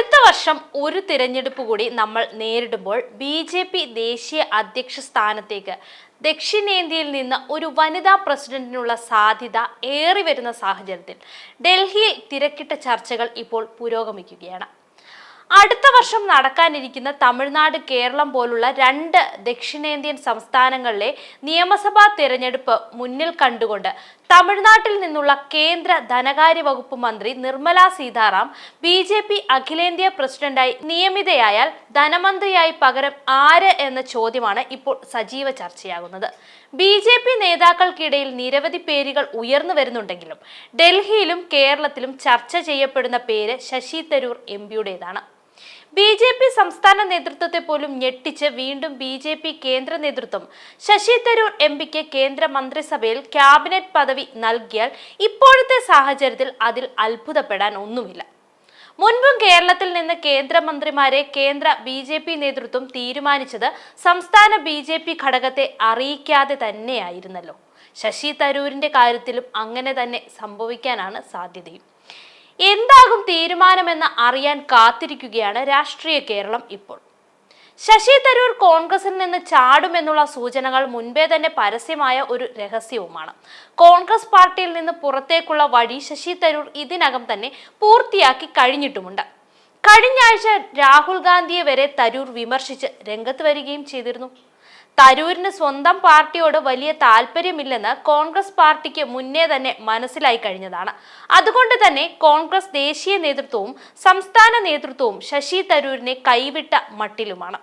അടുത്ത വർഷം ഒരു തിരഞ്ഞെടുപ്പ് കൂടി നമ്മൾ നേരിടുമ്പോൾ ബി ജെ പി ദേശീയ അധ്യക്ഷ സ്ഥാനത്തേക്ക് ദക്ഷിണേന്ത്യയിൽ നിന്ന് ഒരു വനിതാ പ്രസിഡന്റിനുള്ള സാധ്യത ഏറി വരുന്ന സാഹചര്യത്തിൽ ഡൽഹിയിൽ തിരക്കിട്ട ചർച്ചകൾ ഇപ്പോൾ പുരോഗമിക്കുകയാണ്. അടുത്ത വർഷം നടക്കാനിരിക്കുന്ന തമിഴ്നാട് കേരളം പോലുള്ള രണ്ട് ദക്ഷിണേന്ത്യൻ സംസ്ഥാനങ്ങളിലെ നിയമസഭാ തിരഞ്ഞെടുപ്പ് മുന്നിൽ കണ്ടുകൊണ്ട് തമിഴ്നാട്ടിൽ നിന്നുള്ള കേന്ദ്ര ധനകാര്യ വകുപ്പ് മന്ത്രി Nirmala Sitharaman B J P അഖിലേന്ത്യാ പ്രസിഡന്റായി നിയമിതയായാൽ ധനമന്ത്രിയായി പകരം ആര് എന്ന ചോദ്യമാണ് ഇപ്പോൾ സജീവ ചർച്ചയാകുന്നത്. ബി ജെ പി നേതാക്കൾക്കിടയിൽ നിരവധി പേരുകൾ ഉയർന്നു വരുന്നുണ്ടെങ്കിലും ഡൽഹിയിലും കേരളത്തിലും ചർച്ച ചെയ്യപ്പെടുന്ന പേര് ശശി തരൂർ എം പിയുടേതാണ്. ബി ജെ പി സംസ്ഥാന നേതൃത്വത്തെ പോലും ഞെട്ടിച്ച് വീണ്ടും ബി ജെ പി കേന്ദ്ര നേതൃത്വം. ശശി തരൂർ എം പിക്ക് കേന്ദ്ര മന്ത്രിസഭയിൽ ക്യാബിനറ്റ് പദവി നൽകിയാൽ ഇപ്പോഴത്തെ സാഹചര്യത്തിൽ അതിൽ അത്ഭുതപ്പെടാൻ ഒന്നുമില്ല. മുൻപും കേരളത്തിൽ നിന്ന് കേന്ദ്രമന്ത്രിമാരെ കേന്ദ്ര ബി ജെ പി നേതൃത്വം തീരുമാനിച്ചത് സംസ്ഥാന ബി ജെ പി ഘടകത്തെ അറിയിക്കാതെ തന്നെയായിരുന്നല്ലോ. ശശി തരൂരിന്റെ കാര്യത്തിലും അങ്ങനെ തന്നെ സംഭവിക്കാനാണ് സാധ്യതയും. എന്താകും തീരുമാനമെന്ന് അറിയാൻ കാത്തിരിക്കുകയാണ് രാഷ്ട്രീയ കേരളം ഇപ്പോൾ. ശശി തരൂർ കോൺഗ്രസിൽ നിന്ന് ചാടുമെന്നുള്ള സൂചനകൾ മുൻപേ തന്നെ പരസ്യമായ ഒരു രഹസ്യവുമാണ്. കോൺഗ്രസ് പാർട്ടിയിൽ നിന്ന് പുറത്തേക്കുള്ള വഴി ശശി തരൂർ ഇതിനകം തന്നെ പൂർത്തിയാക്കി കഴിഞ്ഞിട്ടുമുണ്ട്. കഴിഞ്ഞ ആഴ്ച രാഹുൽ ഗാന്ധിയെ വരെ തരൂർ വിമർശിച്ച് രംഗത്ത് വരികയും ചെയ്തിരുന്നു. തരൂരിന് സ്വന്തം പാർട്ടിയോട് വലിയ താല്പര്യമില്ലെന്ന് കോൺഗ്രസ് പാർട്ടിക്ക് മുന്നേ തന്നെ മനസ്സിലായി കഴിഞ്ഞതാണ്. അതുകൊണ്ട് തന്നെ കോൺഗ്രസ് ദേശീയ നേതൃത്വവും സംസ്ഥാന നേതൃത്വവും ശശി തരൂരിനെ കൈവിട്ട മട്ടിലുമാണ്.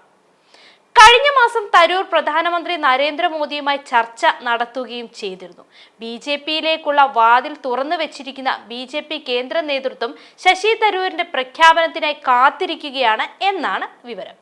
കഴിഞ്ഞ മാസം തരൂർ പ്രധാനമന്ത്രി നരേന്ദ്രമോദിയുമായി ചർച്ച നടത്തുകയും ചെയ്തിരുന്നു. ബി ജെ പിയിലേക്കുള്ള വാതിൽ തുറന്നു വെച്ചിരിക്കുന്ന ബി ജെ പി കേന്ദ്ര നേതൃത്വം ശശി തരൂരിന്റെ പ്രഖ്യാപനത്തിനായി കാത്തിരിക്കുകയാണ് എന്നാണ് വിവരം.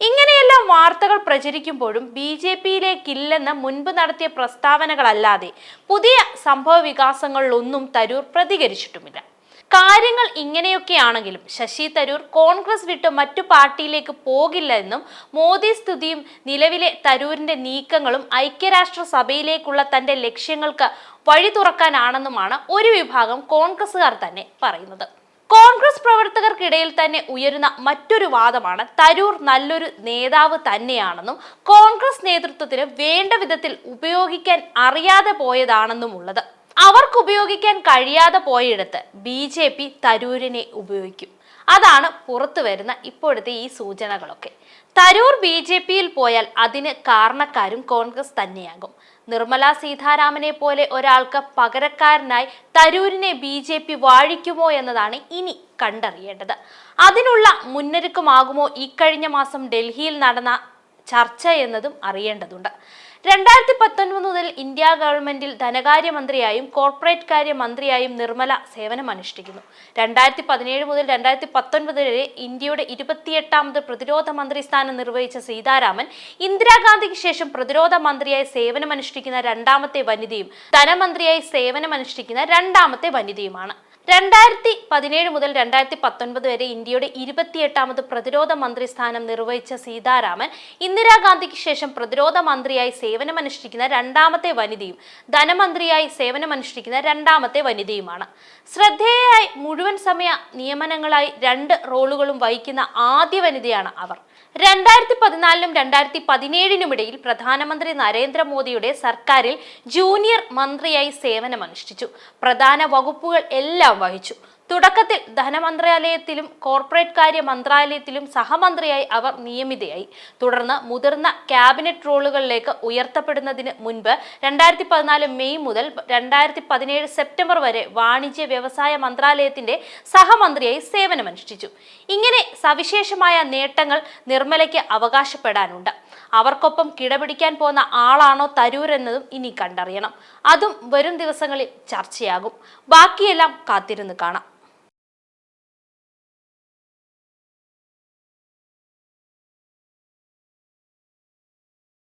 ഇങ്ങനെയെല്ലാം വാർത്തകൾ പ്രചരിക്കുമ്പോഴും ബി ജെ പിയിലേക്കില്ലെന്ന് മുൻപ് നടത്തിയ പ്രസ്താവനകളല്ലാതെ പുതിയ സംഭവ വികാസങ്ങളിലൊന്നും തരൂർ പ്രതികരിച്ചിട്ടുമില്ല. കാര്യങ്ങൾ ഇങ്ങനെയൊക്കെയാണെങ്കിലും ശശി തരൂർ കോൺഗ്രസ് വിട്ട് മറ്റു പാർട്ടിയിലേക്ക് പോകില്ല എന്നും മോദി സ്തുതിയും നിലവിലെ തരൂരിന്റെ നീക്കങ്ങളും ഐക്യരാഷ്ട്ര സഭയിലേക്കുള്ള തന്റെ ലക്ഷ്യങ്ങൾക്ക് വഴി തുറക്കാനാണെന്നുമാണ് ഒരു വിഭാഗം കോൺഗ്രസുകാർ തന്നെ പറയുന്നത്. കോൺഗ്രസ് പ്രവർത്തകർക്കിടയിൽ തന്നെ ഉയരുന്ന മറ്റൊരു വാദമാണ് തരൂർ നല്ലൊരു നേതാവ് തന്നെയാണെന്നും കോൺഗ്രസ് നേതൃത്വത്തിന് വേണ്ട വിധത്തിൽ ഉപയോഗിക്കാൻ അറിയാതെ പോയതാണെന്നുമുള്ളത്. അവർക്ക് ഉപയോഗിക്കാൻ കഴിയാതെ പോയിടത്ത് ബി ജെ പി തരൂരിനെ ഉപയോഗിക്കും. അതാണ് പുറത്തു വരുന്ന ഇപ്പോഴത്തെ ഈ സൂചനകളൊക്കെ. തരൂർ ബി ജെ പിയിൽ പോയാൽ അതിന് കാരണക്കാരും കോൺഗ്രസ് തന്നെയാകും. നിർമ്മല സീതാരാമനെ പോലെ ഒരാൾക്ക് പകരക്കാരനായി തരൂരിനെ ബി ജെ പി വാഴിക്കുമോ എന്നതാണ് ഇനി കണ്ടറിയേണ്ടത്. അതിനുള്ള മുന്നൊരുക്കമാകുമോ ഇക്കഴിഞ്ഞ മാസം ഡൽഹിയിൽ നടന്ന ചർച്ച എന്നതും അറിയേണ്ടതുണ്ട്. രണ്ടായിരത്തി പത്തൊൻപത് മുതൽ ഇന്ത്യ ഗവൺമെന്റിൽ ധനകാര്യമന്ത്രിയായും കോർപ്പറേറ്റ് കാര്യ മന്ത്രിയായും നിർമ്മല സേവനമനുഷ്ഠിക്കുന്നു. രണ്ടായിരത്തി പതിനേഴ് മുതൽ രണ്ടായിരത്തി പത്തൊൻപത് വരെ ഇന്ത്യയുടെ ഇരുപത്തിയെട്ടാമത് പ്രതിരോധ മന്ത്രി സ്ഥാനം നിർവഹിച്ച സീതാരാമൻ ഇന്ദിരാഗാന്ധിക്ക് ശേഷം പ്രതിരോധ മന്ത്രിയായി സേവനമനുഷ്ഠിക്കുന്ന രണ്ടാമത്തെ വനിതയും ധനമന്ത്രിയായി സേവനമനുഷ്ഠിക്കുന്ന രണ്ടാമത്തെ വനിതയുമാണ്. രണ്ടായിരത്തി പതിനേഴ് മുതൽ രണ്ടായിരത്തി പത്തൊൻപത് വരെ ഇന്ത്യയുടെ ഇരുപത്തിയെട്ടാമത് പ്രതിരോധ മന്ത്രി സ്ഥാനം നിർവഹിച്ച സീതാരാമൻ ഇന്ദിരാഗാന്ധിക്ക് ശേഷം പ്രതിരോധ മന്ത്രിയായി സേവനമനുഷ്ഠിക്കുന്ന രണ്ടാമത്തെ വനിതയും ധനമന്ത്രിയായി സേവനമനുഷ്ഠിക്കുന്ന രണ്ടാമത്തെ വനിതയുമാണ്. ശ്രദ്ധേയയായി മുഴുവൻ സമയ നിയമനങ്ങളായി രണ്ട് റോളുകളും വഹിക്കുന്ന ആദ്യ വനിതയാണ് അവർ. രണ്ടായിരത്തി പതിനാലിനും രണ്ടായിരത്തി പതിനേഴിനുമിടയിൽ പ്രധാനമന്ത്രി നരേന്ദ്രമോദിയുടെ സർക്കാരിൽ ജൂനിയർ മന്ത്രിയായി സേവനമനുഷ്ഠിച്ചു. പ്രധാന വകുപ്പുകൾ എല്ലാം വഹിച്ചു. തുടക്കത്തിൽ ധനമന്ത്രാലയത്തിലും കോർപ്പറേറ്റ് കാര്യ മന്ത്രാലയത്തിലും സഹമന്ത്രിയായി അവർ നിയമിതയായി. തുടർന്ന് മുതിർന്ന ക്യാബിനറ്റ് റോളുകളിലേക്ക് ഉയർത്തപ്പെടുന്നതിന് മുൻപ് രണ്ടായിരത്തി പതിനാല് മെയ് മുതൽ രണ്ടായിരത്തി പതിനേഴ് സെപ്റ്റംബർ വരെ വാണിജ്യ വ്യവസായ മന്ത്രാലയത്തിന്റെ സഹമന്ത്രിയായി സേവനമനുഷ്ഠിച്ചു. ഇങ്ങനെ സവിശേഷമായ നേട്ടങ്ങൾ നിർമ്മലയ്ക്ക് അവകാശപ്പെടാനുണ്ട്. അവർക്കൊപ്പം കിടപിടിക്കാൻ പോകുന്ന ആളാണോ തരൂർ എന്നതും ഇനി കണ്ടറിയണം. അതും വരും ദിവസങ്ങളിൽ ചർച്ചയാകും. ബാക്കിയെല്ലാം കാത്തിരുന്ന് കാണാം.